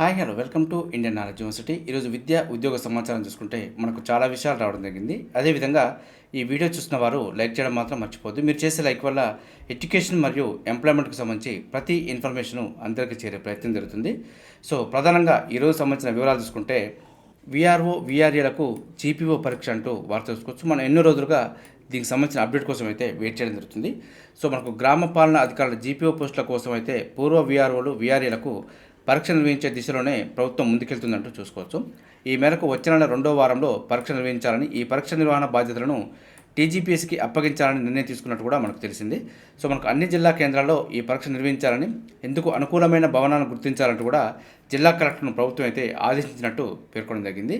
Hi hello welcome to Indian knowledge university. ఈరోజు విద్య ఉద్యోగ సమాచారం చూసుకుంటే మనకు చాలా విషయాలు రావడం జరిగింది. అదేవిధంగా ఈ వీడియో చూసిన వారు లైక్ చేయడం మాత్రం మర్చిపోద్దు మీరు చేసే లైక్ వల్ల ఎడ్యుకేషన్ మరియు ఎంప్లాయ్మెంట్కి సంబంధించి ప్రతి ఇన్ఫర్మేషన్ అందరికీ చేరే ప్రయత్నం జరుగుతుంది. సో ప్రధానంగా ఈరోజు సంబంధించిన వివరాలు చూసుకుంటే విఆర్ఓ విఆర్ఏలకు జీపీఓ పరీక్ష అంటూ వార్త చూసుకోవచ్చు. మనం ఎన్నో రోజులుగా దీనికి సంబంధించిన అప్డేట్ కోసం అయితే వెయిట్ చేయడం జరుగుతుంది. సో మనకు గ్రామ పాలన అధికారుల జీపీఓ పోస్టుల కోసం అయితే పూర్వ విఆర్ఓలు విఆర్ఏలకు పరీక్ష నిర్వహించే దిశలోనే ప్రభుత్వం ముందుకెళ్తుందంటూ చూసుకోవచ్చు. ఈ మేరకు వచ్చే నెల రెండో వారంలో పరీక్ష నిర్వహించాలని ఈ పరీక్ష నిర్వహణ బాధ్యతలను టీజీపీఎస్కి అప్పగించాలని నిర్ణయం తీసుకున్నట్టు కూడా మనకు తెలిసింది. సో మనకు అన్ని జిల్లా కేంద్రాల్లో ఈ పరీక్ష నిర్వహించాలని ఎందుకు అనుకూలమైన భవనాలను గుర్తించాలంటూ కూడా జిల్లా కలెక్టర్ను ప్రభుత్వం అయితే ఆదేశించినట్టు పేర్కొనడం జరిగింది.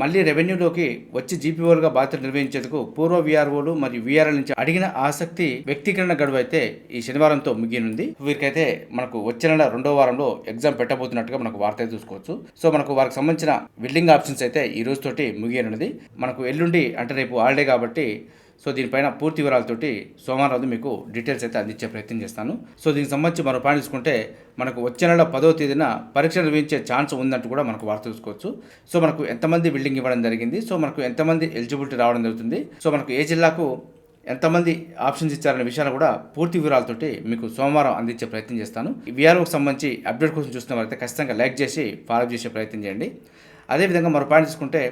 మళ్ళీ రెవెన్యూలోకి వచ్చి జీపీఓలుగా బాధ్యతలు నిర్వహించేందుకు పూర్వ విఆర్ఓలు మరియు విఆర్ఎల్ నుంచి అడిగిన ఆసక్తి వ్యక్తీకరణ గడువు అయితే ఈ శనివారంతో ముగియనుంది. వీరికైతే మనకు వచ్చే నెల రెండో వారంలో ఎగ్జామ్ పెట్టబోతున్నట్టుగా మనకు వార్త చూసుకోవచ్చు. సో మనకు వారికి సంబంధించిన బిల్డింగ్ ఆప్షన్స్ అయితే ఈ రోజుతోటి ముగియనున్నది. మనకు ఎల్లుండి అంటే రేపు హాలిడే కాబట్టి సో దీనిపైన పూర్తి వివరాలతోటి సోమవారం రోజు మీకు డీటెయిల్స్ అయితే అందించే ప్రయత్నం చేస్తాను. సో దీనికి సంబంధించి మరో పాయింట్ మనకు వచ్చే నెల పదో తేదీన పరీక్ష నిర్వహించే ఛాన్స్ ఉందంటూ కూడా మనకు వార్త చూసుకోవచ్చు. సో మనకు ఎంతమంది బిల్డింగ్ ఇవ్వడం జరిగింది? సో మనకు ఎంతమంది ఎలిజిబిలిటీ రావడం జరుగుతుంది? సో మనకు ఏ జిల్లాకు ఎంతమంది ఆప్షన్స్ ఇచ్చారనే విషయాలు కూడా పూర్తి వివరాలతోటి మీకు సోమవారం అందించే ప్రయత్నం చేస్తాను. ఈ విఆర్ఓకి సంబంధించి అప్డేట్ కోసం చూస్తున్న వారైతే ఖచ్చితంగా లైక్ చేసి ఫాలో చేసే ప్రయత్నం చేయండి. అదేవిధంగా మరో పాయింట్ తీసుకుంటే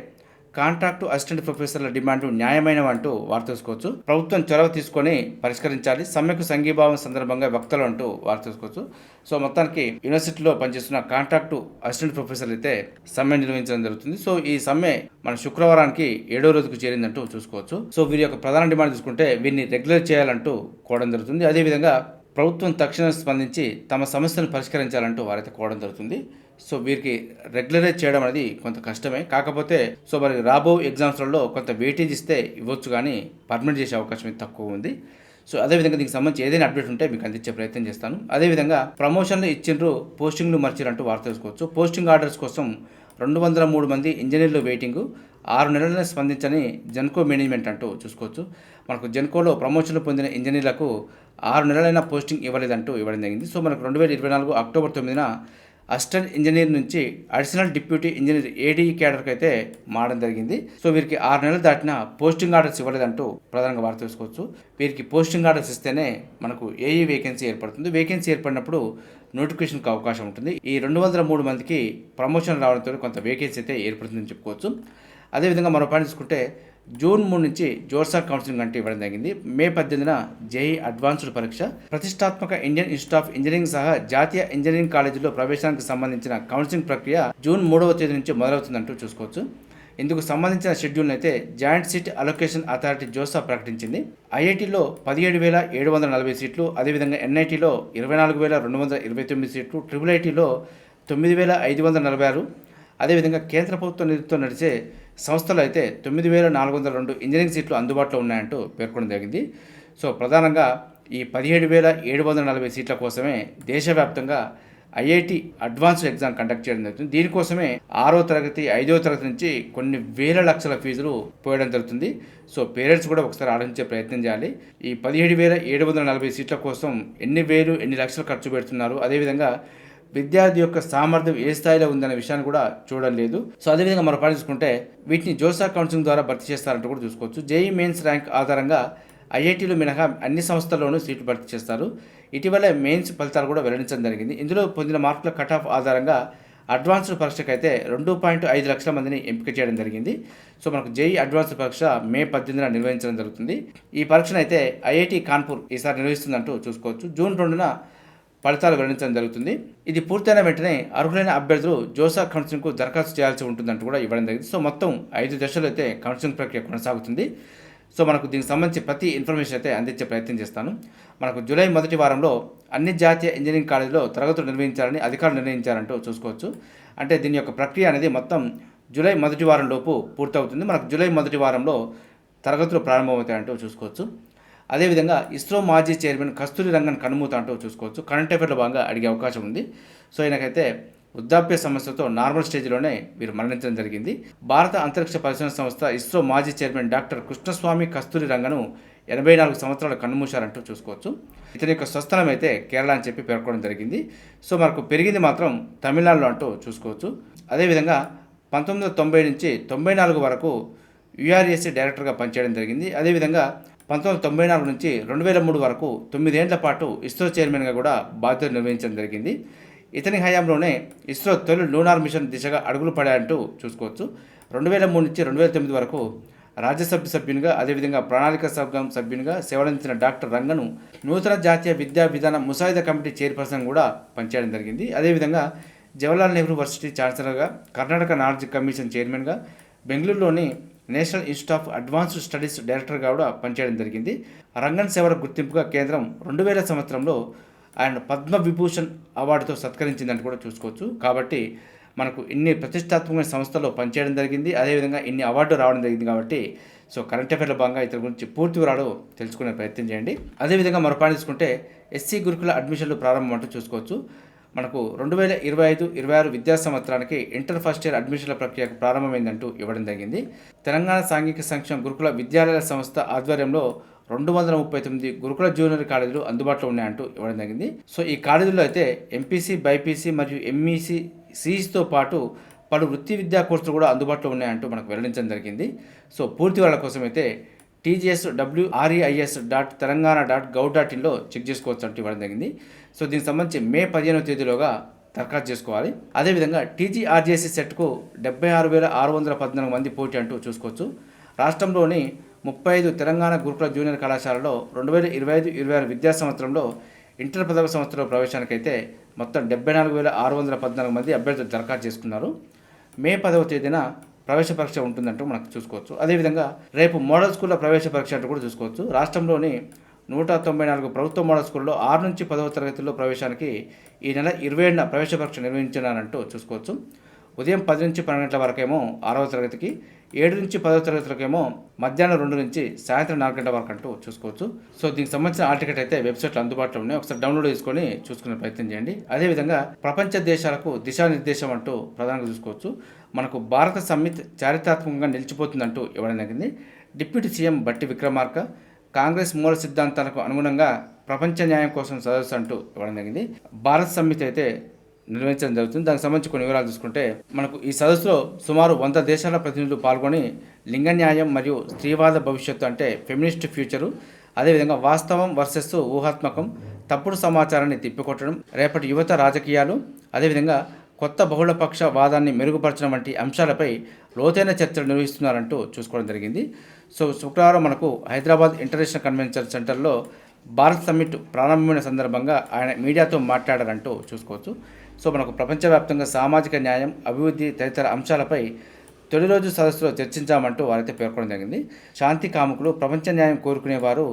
కాంట్రాక్టు అసిస్టెంట్ ప్రొఫెసర్ల డిమాండ్లు న్యాయమైనవంటూ వారు తెలుసుకోవచ్చు ప్రభుత్వం చొరవ తీసుకొని పరిష్కరించాలి. సమ్మెకు సంఘీభావం సందర్భంగా వక్తలు అంటూ వారు తెలుసుకోవచ్చు సో మొత్తానికి యూనివర్సిటీలో పనిచేస్తున్న కాంట్రాక్టు అసిస్టెంట్ ప్రొఫెసర్లు అయితే సమ్మె నిర్వహించడం జరుగుతుంది. సో ఈ సమ్మె మన శుక్రవారానికి ఏడో రోజుకు చేరిందంటూ చూసుకోవచ్చు. సో వీరి యొక్క ప్రధాన డిమాండ్ చూసుకుంటే వీరిని రెగ్యులర్ చేయాలంటూ కోవడం జరుగుతుంది. అదేవిధంగా ప్రభుత్వం తక్షణం స్పందించి తమ సమస్యను పరిష్కరించాలంటూ వారైతే కోవడం జరుగుతుంది. సో వీరికి రెగ్యులరైజ్ చేయడం అనేది కొంత కష్టమే. కాకపోతే సో మరి రాబో ఎగ్జామ్స్లలో కొంత వెయిటేజ్ ఇస్తే ఇవ్వచ్చు కానీ పర్మనెంట్ చేసే అవకాశం తక్కువ ఉంది. సో అదేవిధంగా దీనికి సంబంధించి ఏదైనా అప్డేట్ ఉంటే మీకు అందించే ప్రయత్నం చేస్తాను. అదేవిధంగా ప్రమోషన్లు ఇచ్చిండ్రు పోస్టింగ్లు మర్చిరంటూ వార్త తెలుసుకోవచ్చు. పోస్టింగ్ ఆర్డర్స్ కోసం రెండు వందల మూడు మంది ఇంజనీర్లు వెయిటింగ్ ఆరు నెలలనే స్పందించని జెన్కో మేనేజ్మెంట్ అంటూ చూసుకోవచ్చు. మనకు జెన్కోలో ప్రమోషన్లు పొందిన ఇంజనీర్లకు ఆరు నెలలైన పోస్టింగ్ ఇవ్వలేదంటూ ఇవ్వడం జరిగింది. సో మనకు రెండు వేల ఇరవై నాలుగు అక్టోబర్ తొమ్మిదిన అసిస్టెంట్ ఇంజనీర్ నుంచి అడిషనల్ డిప్యూటీ ఇంజనీర్ ఏడీ క్యాడర్కి అయితే మారడం జరిగింది. సో వీరికి ఆరు నెలలు దాటిన పోస్టింగ్ ఆర్డర్స్ ఇవ్వలేదంటూ ప్రధానంగా వార్త తెలుసుకోవచ్చు. వీరికి పోస్టింగ్ ఆర్డర్స్ ఇస్తేనే మనకు ఏఈ వేకెన్సీ ఏర్పడుతుంది. వేకెన్సీ ఏర్పడినప్పుడు నోటిఫికేషన్కి అవకాశం ఉంటుంది. ఈ రెండు వందల మూడు మందికి ప్రమోషన్ రావడంతో కొంత వేకెన్సీ అయితే ఏర్పడుతుందని చెప్పుకోవచ్చు. అదేవిధంగా మరో పాయింట్ తీసుకుంటే జూన్ మూడు నుంచి జోర్సా కౌన్సిలింగ్ అంటే ఇవ్వడం జరిగింది. మే పద్దెనిమిదిన జేఈ అడ్వాన్స్డ్ పరీక్ష ప్రతిష్టాత్మక ఇండియన్ ఇన్స్టిట్యూట్ ఆఫ్ ఇంజనీరింగ్ సహా జాతీయ ఇంజనీరింగ్ కాలేజీలో ప్రవేశానికి సంబంధించిన కౌన్సిలింగ్ ప్రక్రియ జూన్ మూడవ తేదీ నుంచి మొదలవుతుందంటూ చూసుకోవచ్చు. ఇందుకు సంబంధించిన షెడ్యూల్ అయితే joint seat allocation authority JoSAA ప్రకటించింది. ఐఐటీలో పదిహేడు వేల ఏడు వందల నలభై సీట్లు అదేవిధంగా ఎన్ఐటీలో ఇరవై నాలుగు వేల రెండు వందల ఇరవై తొమ్మిది సీట్లు ట్రిపుల్ ఐటీలో తొమ్మిది వేల ఐదు వందల నలభై ఆరు అదేవిధంగా కేంద్ర ప్రభుత్వ నిధులతో నడిచే సంస్థలు అయితే తొమ్మిది వేల నాలుగు వందల రెండు ఇంజనీరింగ్ సీట్లు అందుబాటులో ఉన్నాయంటూ పేర్కొనడం జరిగింది. సో ప్రధానంగా ఈ పదిహేడు వేల ఏడు వందల నలభై సీట్ల కోసమే దేశవ్యాప్తంగా ఐఐటి అడ్వాన్స్డ్ ఎగ్జామ్ కండక్ట్ చేయడం జరుగుతుంది. దీనికోసమే ఆరో తరగతి ఐదో తరగతి నుంచి కొన్ని వేల లక్షల ఫీజులు పోయడం జరుగుతుంది. సో పేరెంట్స్ కూడా ఒకసారి ఆలోచించే ప్రయత్నం చేయాలి. ఈ పదిహేడు వేల ఏడు వందల నలభై సీట్ల కోసం ఎన్ని వేలు ఎన్ని లక్షలు ఖర్చు పెడుతున్నారు? అదేవిధంగా విద్యార్థి యొక్క సామర్థ్యం ఏ స్థాయిలో ఉందనే విషయాన్ని కూడా చూడడం లేదు. సో అదేవిధంగా మనం పాటించుకుంటే వీటిని జోసా కౌన్సిలింగ్ ద్వారా భర్తీ చేస్తారంటూ కూడా చూసుకోవచ్చు. జేఈ మెయిన్స్ ర్యాంక్ ఆధారంగా ఐఐటీలు మినహా అన్ని సంస్థల్లోనూ సీట్లు భర్తీ చేస్తారు. ఇటీవల మెయిన్స్ ఫలితాలు కూడా వెల్లడించడం జరిగింది. ఇందులో పొందిన మార్కుల కట్ ఆఫ్ ఆధారంగా అడ్వాన్స్డ్ పరీక్షకు అయితే రెండు పాయింట్ ఐదు లక్షల మందిని ఎంపిక చేయడం జరిగింది. సో మనకు జేఈ అడ్వాన్స్డ్ పరీక్ష మే పద్దెనిమిదిన నిర్వహించడం జరుగుతుంది. ఈ పరీక్షను అయితే ఐఐటి కాన్పూర్ ఈసారి నిర్వహిస్తుందంటూ చూసుకోవచ్చు. జూన్ రెండున ఫలితాలు వెల్లడించడం జరుగుతుంది. ఇది పూర్తయిన వెంటనే అర్హులైన అభ్యర్థులు జోసా కౌన్సిలింగ్కు దరఖాస్తు చేయాల్సి ఉంటుందంటూ కూడా ఇవ్వడం జరిగింది. సో మొత్తం ఐదు దశలు అయితే కౌన్సిలింగ్ ప్రక్రియ కొనసాగుతుంది. సో మనకు దీనికి సంబంధించి ప్రతి ఇన్ఫర్మేషన్ అయితే అందించే ప్రయత్నం చేస్తాను. మనకు జూలై మొదటి వారంలో అన్ని జాతీయ ఇంజనీరింగ్ కాలేజీలో తరగతులు నిర్వహించాలని అధికారులు నిర్ణయించారంటూ చూసుకోవచ్చు. అంటే దీని యొక్క ప్రక్రియ అనేది మొత్తం జూలై మొదటి వారం లోపు పూర్తవుతుంది. మనకు జూలై మొదటి వారంలో తరగతులు ప్రారంభమవుతాయంటూ చూసుకోవచ్చు. అదేవిధంగా ఇస్రో మాజీ చైర్మన్ కస్తూరి రంగన్ కనుమూత అంటూ చూసుకోవచ్చు. కరెంట్ అఫేర్లో భాగంగా అడిగే అవకాశం ఉంది. సో ఈయనకైతే వృద్ధాప్య సమస్యతో నార్మల్ స్టేజ్లోనే వీరు మరణించడం జరిగింది. భారత అంతరిక్ష పరిశోధన సంస్థ ఇస్రో మాజీ చైర్మన్ డాక్టర్ కృష్ణస్వామి కస్తూరి రంగను ఎనభై నాలుగు సంవత్సరాలు కన్నుమూశారంటూ చూసుకోవచ్చు. ఇతని యొక్క స్వస్థలం అయితే కేరళ అని చెప్పి పేర్కొనడం జరిగింది. సో మనకు పెరిగింది మాత్రం తమిళనాడులో అంటూ చూసుకోవచ్చు. అదేవిధంగా పంతొమ్మిది వందల తొంభై నుంచి తొంభై నాలుగు వరకు యుఆర్ఎస్సీ డైరెక్టర్గా పనిచేయడం జరిగింది. అదేవిధంగా పంతొమ్మిది తొంభై నాలుగు నుంచి రెండు వేల మూడు వరకు తొమ్మిదేళ్ళ పాటు ఇస్రో చైర్మన్గా కూడా బాధ్యతలు నిర్వహించడం జరిగింది. ఇతని హయాంలోనే ఇస్రో తొలి లూనార్ మిషన్ దిశగా అడుగులు పడాయంటూ చూసుకోవచ్చు. రెండు వేల మూడు నుంచి రెండు వేల తొమ్మిది వరకు రాజ్యసభ సభ్యునిగా అదేవిధంగా ప్రణాళిక సభ్యం సభ్యునిగా సేవలందించిన డాక్టర్ రంగను నూతన జాతీయ విద్యా విధాన ముసాయిదా కమిటీ చైర్పర్సన్ కూడా పనిచేయడం జరిగింది. అదేవిధంగా జవహర్లాల్ నెహ్రూ వర్సిటీ ఛాన్సలర్గా కర్ణాటక నార్జ్ కమిషన్ చైర్మన్గా బెంగళూరులోని national institute of advanced studies డైరెక్టర్గా కూడా పనిచేయడం జరిగింది. రంగన్ సేవల గుర్తింపుగా కేంద్రం రెండు వేల సంవత్సరంలో ఆయన పద్మ విభూషణ్ అవార్డుతో సత్కరించిందని కూడా చూసుకోవచ్చు. కాబట్టి మనకు ఇన్ని ప్రతిష్టాత్మకమైన సంస్థల్లో పనిచేయడం జరిగింది. అదేవిధంగా ఇన్ని అవార్డు రావడం జరిగింది కాబట్టి సో కరెంట్ అఫేర్ల భాగంగా ఇతని గురించి పూర్తి వివరాలు తెలుసుకునే ప్రయత్నం చేయండి. అదేవిధంగా మరో పాయింట్ తీసుకుంటే ఎస్సీ గురుకుల అడ్మిషన్లు ప్రారంభం అంటూ చూసుకోవచ్చు. మనకు రెండు వేల ఇరవై ఐదు ఇరవై ఆరు విద్యా సంవత్సరానికి ఇంటర్ ఫస్ట్ ఇయర్ అడ్మిషన్ల ప్రక్రియ ప్రారంభమైందంటూ ఇవ్వడం జరిగింది. తెలంగాణ సాంఘిక సంక్షేమ గురుకుల విద్యాలయాల సంస్థ ఆధ్వర్యంలో రెండు వందల ముప్పై తొమ్మిది గురుకుల జూనియర్ కాలేజీలు అందుబాటులో ఉన్నాయంటూ ఇవ్వడం జరిగింది. సో ఈ కాలేజీల్లో అయితే ఎంపీసీ బైపీసీ మరియు ఎంఈసీ సిఈస్తో పాటు పలు వృత్తి విద్యా కోర్సులు కూడా అందుబాటులో ఉన్నాయంటూ మనకు వెల్లడించడం జరిగింది. సో పూర్తి వాళ్ళ కోసం అయితే TGS WREIS dot Telangana dot gov dot ఇన్లో check చేసుకోవచ్చు అంటూ ఇవ్వడం జరిగింది. సో దీనికి సంబంధించి మే పదిహేనవ తేదీలోగా దరఖాస్తు చేసుకోవాలి. అదేవిధంగా టీజీఆర్జేసీ సెట్కు డెబ్బై ఆరు వేల ఆరు వందల పద్నాలుగు మంది పోటీ అంటూ చూసుకోవచ్చు. రాష్ట్రంలోని ముప్పై ఐదు తెలంగాణ గురుకుల జూనియర్ కళాశాలలో రెండు వేల ఇరవై ఐదు ఇరవై ఆరు విద్యా సంవత్సరంలో ఇంటర్ పదవ సంవత్సరం ప్రవేశానికైతే మొత్తం డెబ్బై నాలుగు వేల ఆరు వందల పద్నాలుగు మంది అభ్యర్థులు దరఖాస్తు చేసుకున్నారు. మే పదవ తేదీన ప్రవేశ పరీక్ష ఉంటుందంటూ మనకు చూసుకోవచ్చు. అదేవిధంగా రేపు మోడల్ స్కూల్లో ప్రవేశ పరీక్ష అంటూ కూడా చూసుకోవచ్చు. రాష్ట్రంలోని నూట తొంభై నాలుగు ప్రభుత్వ మోడల్ స్కూల్లో ఆరు నుంచి పదవ తరగతిలో ప్రవేశానికి ఈ నెల ఇరవై ఏడున ప్రవేశ పరీక్ష నిర్వహించనంటూ చూసుకోవచ్చు. ఉదయం పది నుంచి పన్నెండు గంటల వరకేమో ఆరవ తరగతికి ఏడు నుంచి పదవ తరగతులకేమో మధ్యాహ్నం రెండు నుంచి సాయంత్రం నాలుగు గంటల వరకు అంటూ చూసుకోవచ్చు. సో దీనికి సంబంధించిన ఆల్ టికెట్ అయితే వెబ్సైట్లో అందుబాటులో ఉన్నాయి. ఒకసారి డౌన్లోడ్ చేసుకొని చూసుకునే ప్రయత్నం చేయండి. అదేవిధంగా ప్రపంచ దేశాలకు దిశానిర్దేశం అంటూ ప్రధానంగా చూసుకోవచ్చు. మనకు భారత సమ్మిత్ చారిత్రాత్మకంగా నిలిచిపోతుందంటూ ఇవ్వడం జరిగింది డిప్యూటీ సీఎం బట్టి విక్రమార్క కాంగ్రెస్ మూల సిద్ధాంతాలకు అనుగుణంగా ప్రపంచ న్యాయం కోసం సదస్సు అంటూ ఇవ్వడం జరిగింది. భారత్ సమితి అయితే నిర్వహించడం జరుగుతుంది. దానికి సంబంధించి కొన్ని వివరాలు చూసుకుంటే మనకు ఈ సదస్సులో సుమారు వంద దేశాల ప్రతినిధులు పాల్గొని లింగ న్యాయం మరియు స్త్రీవాద భవిష్యత్తు అంటే ఫెమినిస్ట్ ఫ్యూచరు అదేవిధంగా వాస్తవం వర్సెస్ ఊహాత్మకం తప్పుడు సమాచారాన్ని తిప్పికొట్టడం రేపటి యువత రాజకీయాలు అదేవిధంగా కొత్త బహుళపక్ష వాదాన్ని మెరుగుపరచడం వంటి అంశాలపై లోతైన చర్చలు నిర్వహిస్తున్నారంటూ చూసుకోవడం జరిగింది. సో శుక్రవారం మనకు హైదరాబాద్ ఇంటర్నేషనల్ కన్వెన్షన్ సెంటర్లో భారత్ సమ్మిట్ ప్రారంభమైన సందర్భంగా ఆయన మీడియాతో మాట్లాడారంటూ చూసుకోవచ్చు. సో మనకు ప్రపంచవ్యాప్తంగా సామాజిక న్యాయం అభివృద్ధి తదితర అంశాలపై తొలి రోజు సదస్సులో చర్చించామంటూ వారైతే పేర్కొనడం జరిగింది. శాంతి కాముకులు ప్రపంచ న్యాయం కోరుకునేవారు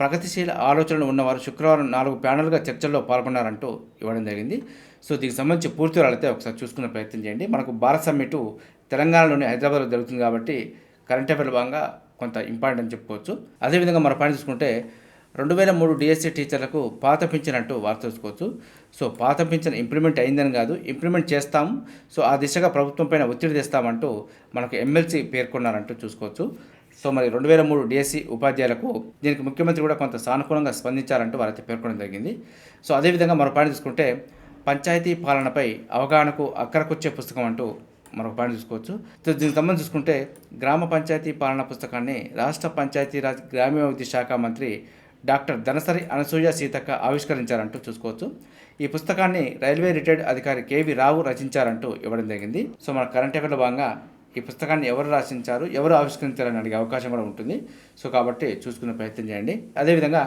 ప్రగతిశీల ఆలోచనలు ఉన్నవారు శుక్రవారం నాలుగు ప్యానల్గా చర్చల్లో పాల్గొన్నారంటూ ఇవ్వడం జరిగింది. సో దీనికి సంబంధించి పూర్తి వివరాలైతే ఒకసారి చూసుకునే ప్రయత్నం చేయండి. మనకు భారత్ సమ్మిట్ తెలంగాణలోని హైదరాబాద్లో జరుగుతుంది కాబట్టి కరెంట్ అఫేర్ భాగంగా కొంత ఇంపార్టెంట్ అని చెప్పుకోవచ్చు. అదేవిధంగా మన పని చూసుకుంటే రెండు వేల మూడు డిఎస్సీ టీచర్లకు పాత పింఛన్ అంటూ వార్త చూసుకోవచ్చు సో పాత పింఛన్ ఇంప్లిమెంట్ అయిందని కాదు ఇంప్లిమెంట్ చేస్తాం. సో ఆ దిశగా ప్రభుత్వం పైన ఒత్తిడి తెస్తామంటూ మనకు ఎమ్మెల్సీ పేర్కొన్నారంటూ చూసుకోవచ్చు. సో మరి రెండు వేల మూడు డిఎస్సి ఉపాధ్యాయులకు దీనికి ముఖ్యమంత్రి కూడా కొంత సానుకూలంగా స్పందించారంటూ వారైతే పేర్కొనడం జరిగింది. సో అదేవిధంగా మరో పాయింట్ చూసుకుంటే పంచాయతీ పాలనపై అవగాహనకు అక్కరకొచ్చే పుస్తకం అంటూ మరొక పాయింట్ చూసుకోవచ్చు. సో దీనికి సంబంధించి చూసుకుంటే గ్రామ పంచాయతీ పాలన పుస్తకాన్ని రాష్ట్ర పంచాయతీరాజ్ గ్రామీణాభివృద్ధి శాఖ మంత్రి డాక్టర్ ధనసరి అనసూయ సీతక్క ఆవిష్కరించారంటూ చూసుకోవచ్చు. ఈ పుస్తకాన్ని రైల్వే రిటైర్డ్ అధికారి కేవి రావు రచించారంటూ ఇవ్వడం జరిగింది. సో మన కరెంట్ అఫేర్లో భాగంగా ఈ పుస్తకాన్ని ఎవరు రాసించారు ఎవరు ఆవిష్కరించారని అడిగే అవకాశం కూడా ఉంటుంది. సో కాబట్టి చూసుకునే ప్రయత్నం చేయండి. అదేవిధంగా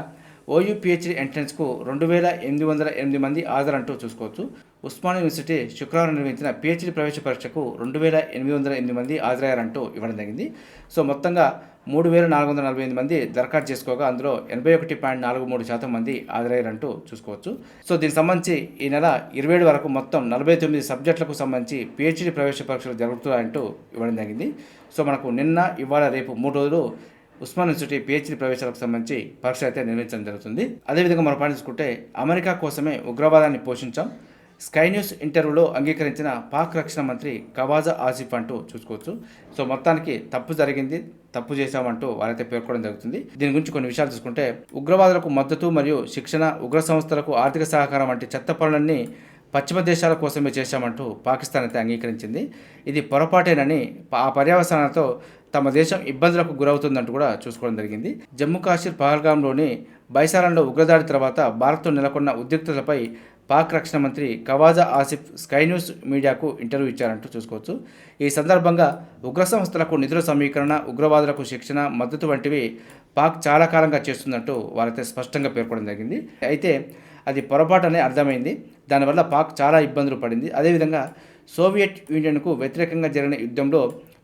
ఓయూ పిహెచ్డి ఎంట్రన్స్కు రెండు వేల ఎనిమిది వందల ఎనిమిది మంది హాజరంటూ చూసుకోవచ్చు. ఉస్మాన్ యూనివర్సిటీ శుక్రవారం నిర్వహించిన పిహెచ్డి ప్రవేశ పరీక్షకు రెండు వేల ఎనిమిది వందల ఎనిమిది మంది హాజరయ్యారంటూ ఇవ్వడం జరిగింది. సో మొత్తంగా మూడు వేల నాలుగు వందల నలభై ఎనిమిది మంది దరఖాస్తు చేసుకోగా అందులో ఎనభై ఒకటి పాయింట్ నాలుగు మూడు శాతం మంది హాజరయ్యారంటూ చూసుకోవచ్చు. సో దీనికి సంబంధించి ఈ నెల ఇరవై ఏడు వరకు మొత్తం నలభై తొమ్మిది సబ్జెక్టులకు సంబంధించి పిహెచ్డి ప్రవేశ పరీక్షలు జరుగుతున్నాయంటూ ఇవ్వడం జరిగింది. సో మనకు నిన్న ఇవాళ రేపు మూడు రోజులు ఉస్మాన్ యూనివర్సిటీ పిహెచ్డి ప్రవేశాలకు సంబంధించి పరీక్ష అయితే నిర్వహించడం జరుగుతుంది. అదేవిధంగా మనం పాటించుకుంటే చూసుకుంటే అమెరికా కోసమే ఉగ్రవాదాన్ని పోషించాం. స్కై న్యూస్ ఇంటర్వ్యూలో అంగీకరించిన పాక్ రక్షణ మంత్రి కవాజా ఆసిఫ్ అంటూ చూసుకోవచ్చు. సో మొత్తానికి తప్పు జరిగింది తప్పు చేశామంటూ వారైతే పేర్కొనడం జరుగుతుంది. దీని గురించి కొన్ని విషయాలు చూసుకుంటే ఉగ్రవాదులకు మద్దతు మరియు శిక్షణ ఉగ్ర సంస్థలకు ఆర్థిక సహకారం వంటి చెత్త పనులన్నీ పశ్చిమ దేశాల కోసమే చేశామంటూ పాకిస్తాన్ అయితే అంగీకరించింది. ఇది పొరపాటేనని ఆ పర్యవసానాలతో తమ దేశం ఇబ్బందులకు గురవుతుందంటూ కూడా చూసుకోవడం జరిగింది. జమ్మూ కాశ్మీర్ పహల్గాంలోని బైసారంలో ఉగ్రదాడి తర్వాత భారత్తో నెలకొన్న ఉద్రిక్తతలపై పాక్ రక్షణ మంత్రి కవాజా ఆసిఫ్ స్కై న్యూస్ మీడియాకు ఇంటర్వ్యూ ఇచ్చారంటూ చూసుకోవచ్చు. ఈ సందర్భంగా ఉగ్ర సంస్థలకు నిధుల సమీకరణ ఉగ్రవాదులకు శిక్షణ మద్దతు వంటివి పాక్ చాలా కాలంగా చేస్తుందంటూ వారైతే స్పష్టంగా పేర్కొనడం జరిగింది. అయితే అది పొరపాటు అర్థమైంది. దానివల్ల పాక్ చాలా ఇబ్బందులు పడింది. అదేవిధంగా సోవియట్ యూనియన్కు వ్యతిరేకంగా జరిగిన యుద్ధంలో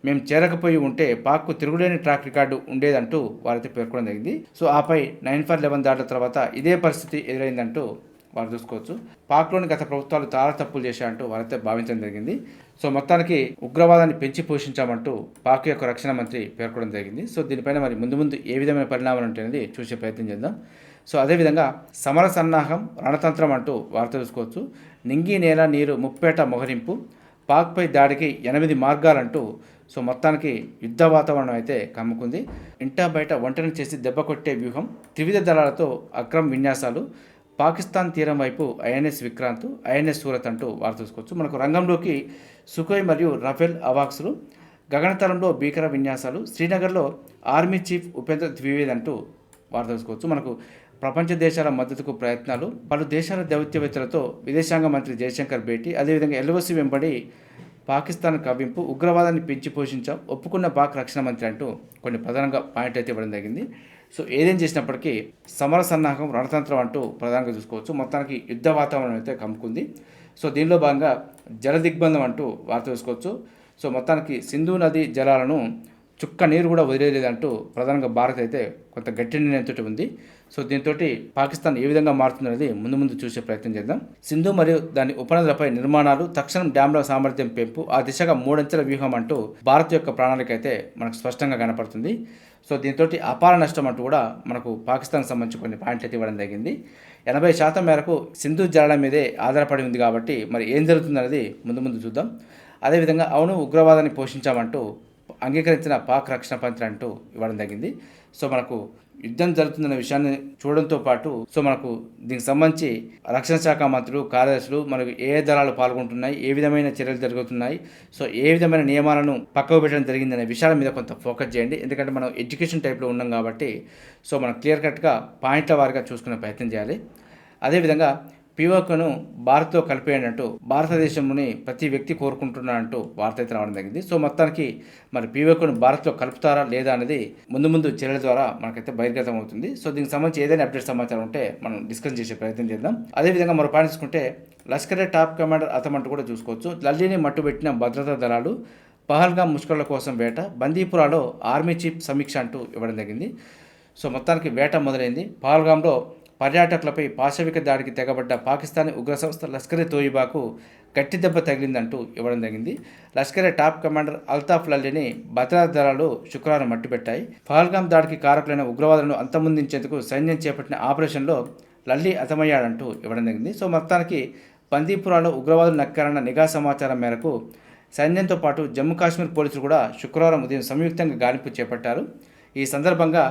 మేము చేరకపోయి ఉంటే పాక్కు తిరుగులేని ట్రాక్ రికార్డు ఉండేదంటూ వారైతే పేర్కొనడం జరిగింది. సో ఆపై నైన్ ఫర్ లెవెన్ దాటిన తర్వాత ఇదే పరిస్థితి ఎదురైందంటూ వారు చూసుకోవచ్చు. పాక్లోని గత ప్రభుత్వాలు చాలా తప్పులు చేశాయంటూ వారైతే భావించడం జరిగింది. సో మొత్తానికి ఉగ్రవాదాన్ని పెంచి పోషించామంటూ పాక్ యొక్క రక్షణ మంత్రి పేర్కొనడం జరిగింది. సో దీనిపైన మరి ముందు ముందు ఏ విధమైన పరిణామాలు ఉంటాయనేది చూసే ప్రయత్నం చేద్దాం. సో అదేవిధంగా సమర సన్నాహం రణతంత్రం అంటూ వార్త చూసుకోవచ్చు నింగి నేల నీరు ముప్పేట మొహరింపు పాక్పై దాడికి ఎనిమిది మార్గాలంటూ సో మొత్తానికి యుద్ధ వాతావరణం అయితే కమ్ముకుంది. ఇంటా బయట ఒంటరిని చేసి దెబ్బ కొట్టే వ్యూహం త్రివిధ దళాలతో అక్రమ విన్యాసాలు పాకిస్తాన్ తీరం వైపు ఐఎన్ఎస్ విక్రాంత్ ఐఎన్ఎస్ సూరత్ అంటూ వారు చూసుకోవచ్చు. మనకు రంగంలోకి సుఖోయ్ మరియు రఫేల్ అవాక్స్లు గగనతలంలో భీకర విన్యాసాలు శ్రీనగర్లో ఆర్మీ చీఫ్ ఉపేంద్ర ద్వివేది అంటూ వార్త తెలుసుకోవచ్చు మనకు ప్రపంచ దేశాల మద్దతుకు ప్రయత్నాలు పలు దేశాల దౌత్యవేత్తలతో విదేశాంగ మంత్రి జయశంకర్ భేటీ అదేవిధంగా ఎల్ఓసి వెంబడి పాకిస్తాన్ కవ్వింపు ఉగ్రవాదాన్ని పెంచి పోషించాం ఒప్పుకున్న పాక్ రక్షణ మంత్రి అంటూ కొన్ని ప్రధానంగా పాయింట్ అయితే ఇవ్వడం జరిగింది. సో ఏదేం చేసినప్పటికీ సమర సన్నాహం రణతంత్రం అంటూ ప్రధానంగా చూసుకోవచ్చు. మొత్తానికి యుద్ధ వాతావరణం అయితే కమ్ముకుంది. సో దీనిలో భాగంగా జల దిగ్బంధం అంటూ వార్త చూసుకోవచ్చు. సో మొత్తానికి సింధు నది జలాలను చుక్క నీరు కూడా వదిలేదంటూ ప్రధానంగా భారత్ అయితే కొంత గట్టి నిర్ణయంతో ఉంది. సో దీంతో పాకిస్తాన్ ఏ విధంగా మారుతుందనేది ముందు ముందు చూసే ప్రయత్నం చేద్దాం. సింధు మరియు దాని ఉపనదులపై నిర్మాణాలు తక్షణం డ్యాంల సామర్థ్యం పెంపు ఆ దిశగా మూడంచెల వ్యూహం అంటూ భారత్ యొక్క ప్రణాళిక అయితే మనకు స్పష్టంగా కనపడుతుంది. సో దీంతో అపార నష్టం అంటూ కూడా మనకు పాకిస్తాన్కి సంబంధించి కొన్ని పాయింట్లు అయితే ఇవ్వడం జరిగింది. ఎనభై శాతం మేరకు సింధు జలాల మీదే ఆధారపడి ఉంది కాబట్టి మరి ఏం జరుగుతుందనేది ముందు ముందు చూద్దాం. అదేవిధంగా అవును ఉగ్రవాదాన్ని పోషించామంటూ అంగీకరించిన పాక్ రక్షణ మంత్రి అంటూ ఇవ్వడం జరిగింది. సో మనకు యుద్ధం జరుగుతుందన్న విషయాన్ని చూడడంతో పాటు సో మనకు దీనికి సంబంధించి రక్షణ శాఖ మంత్రులు కార్యదర్శులు మనకు ఏ దళాలు పాల్గొంటున్నాయి ఏ విధమైన చర్యలు జరుగుతున్నాయి సో ఏ విధమైన నియమాలను పక్కకు పెట్టడం జరిగిందనే విషయాల మీద కొంత ఫోకస్ చేయండి. ఎందుకంటే మనం ఎడ్యుకేషన్ టైప్లో ఉన్నాం కాబట్టి సో మనం క్లియర్ కట్గా పాయింట్ల వారిగా చూసుకునే ప్రయత్నం చేయాలి. అదేవిధంగా పీఓకను భారత్తో కలిపేయండి భారతదేశంలోని ప్రతి వ్యక్తి కోరుకుంటున్నారంటూ వార్త అయితే రావడం జరిగింది. సో మొత్తానికి మరి పీఓకను భారత్లో కలుపుతారా లేదా అనేది ముందు ముందు చర్యల ద్వారా మనకైతే బహిర్గతం అవుతుంది. సో దీనికి సంబంధించి ఏదైనా అప్డేట్ సమాచారం ఉంటే మనం డిస్కస్ చేసే ప్రయత్నం చేద్దాం. అదేవిధంగా మరో పాయింట్ తీసుకుంటే లష్కరే టాప్ కమాండర్ అతమంటూ కూడా చూసుకోవచ్చు. లల్లీని మట్టుబెట్టిన భద్రతా దళాలు పహల్గా ముష్కర్ల కోసం వేట బందీపురాలో ఆర్మీ చీఫ్ సమీక్ష అంటూ ఇవ్వడం జరిగింది. సో మొత్తానికి వేట మొదలైంది. పహల్గాంలో పర్యాటకులపై పాశవిక దాడికి తెగబడ్డ పాకిస్తానీ ఉగ్ర సంస్థ లష్కరే తోయిబాకు గట్టి దెబ్బ తగిలిందంటూ ఇవ్వడం జరిగింది. లష్కరే టాప్ కమాండర్ అల్తాఫ్ లల్లిని భద్రతా దళాలు శుక్రవారం మట్టిపెట్టాయి పహల్గాం దాడికి కారకులైన ఉగ్రవాదులను అంతమొందించేందుకు సైన్యం చేపట్టిన ఆపరేషన్లో లల్లి అతమయ్యాడంటూ ఇవ్వడం జరిగింది. సో మొత్తానికి బందీపురాలో ఉగ్రవాదులు నక్కారన్న నిఘా సమాచారం మేరకు సైన్యంతో పాటు జమ్మూ కాశ్మీర్ పోలీసులు కూడా శుక్రవారం ఉదయం సంయుక్తంగా గాలింపు చేపట్టారు. ఈ సందర్భంగా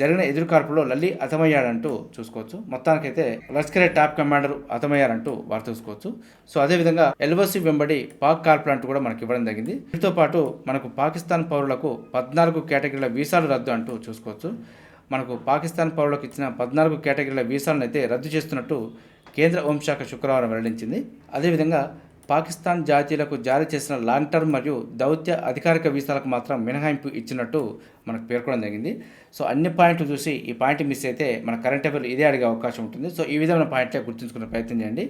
జరిగిన ఎదురుకార్పులో లల్లి అతమయ్యాడంటూ చూసుకోవచ్చు. మొత్తానికైతే లష్కరే టాప్ కమాండర్ హతమయ్యారంటూ వారు చూసుకోవచ్చు. సో అదేవిధంగా ఎల్ఓసి వెంబడి పాక్ కార్పులు కూడా మనకి ఇవ్వడం జరిగింది. వీటితో పాటు మనకు పాకిస్తాన్ పౌరులకు పద్నాలుగు కేటగిరీల వీసాలు రద్దు అంటూ చూసుకోవచ్చు. మనకు పాకిస్తాన్ పౌరులకు ఇచ్చిన పద్నాలుగు కేటగిరీల వీసాలను అయితే రద్దు చేస్తున్నట్టు కేంద్ర హోంశాఖ శుక్రవారం వెల్లడించింది. అదేవిధంగా పాకిస్తాన్ జాతీయులకు జారీ చేసిన లాంగ్ టర్మ్ మరియు దౌత్య అధికారిక వీసాలకు మాత్రం మినహాయింపు ఇచ్చినట్టు మనకు పేర్కొనడం జరిగింది. సో అన్ని పాయింట్లు చూసి ఈ పాయింట్ మిస్ అయితే మన కరెంట్ అఫేర్ ఇదే అడిగే అవకాశం ఉంటుంది. సో ఈ విధమైన పాయింట్లే గుర్తుంచుకునే ప్రయత్నం చేయండి.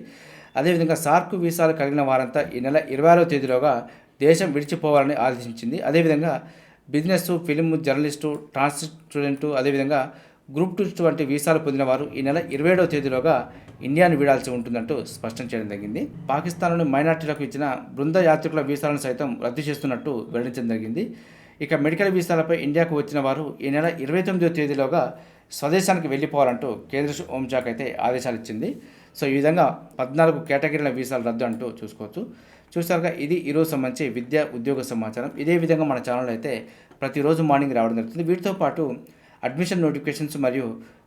అదేవిధంగా సార్క్ వీసాలు కలిగిన వారంతా ఈ నెల ఇరవై ఆరో తేదీలోగా దేశం విడిచిపోవాలని ఆదేశించింది. అదేవిధంగా business film journalist transit student అదేవిధంగా గ్రూప్ టూ వంటి వీసాలు పొందిన వారు ఈ నెల ఇరవై ఏడవ తేదీలోగా ఇండియాను వీడాల్సి ఉంటుందంటూ స్పష్టం చేయడం జరిగింది. పాకిస్తాన్లోని మైనార్టీలకు ఇచ్చిన బృంద యాత్రికుల వీసాలను సైతం రద్దు చేస్తున్నట్టు వెల్లడించడం జరిగింది. ఇక మెడికల్ వీసాలపై ఇండియాకు వచ్చిన వారు ఈ నెల ఇరవై తొమ్మిదో తేదీలోగా స్వదేశానికి వెళ్ళిపోవాలంటూ కేంద్ర హోంశాఖ అయితే ఆదేశాలు ఇచ్చింది. సో ఈ విధంగా పద్నాలుగు కేటగిరీల వీసాలు రద్దు అంటూ చూసుకోవచ్చు. చూసారుగా ఇది ఈరోజు సంబంధించి విద్య ఉద్యోగ సమాచారం. ఇదే విధంగా మన ఛానల్ అయితే ప్రతిరోజు మార్నింగ్ రావడం జరుగుతుంది. వీటితో పాటు అడ్మిషన్ నోటిఫికేషన్స్ మరియు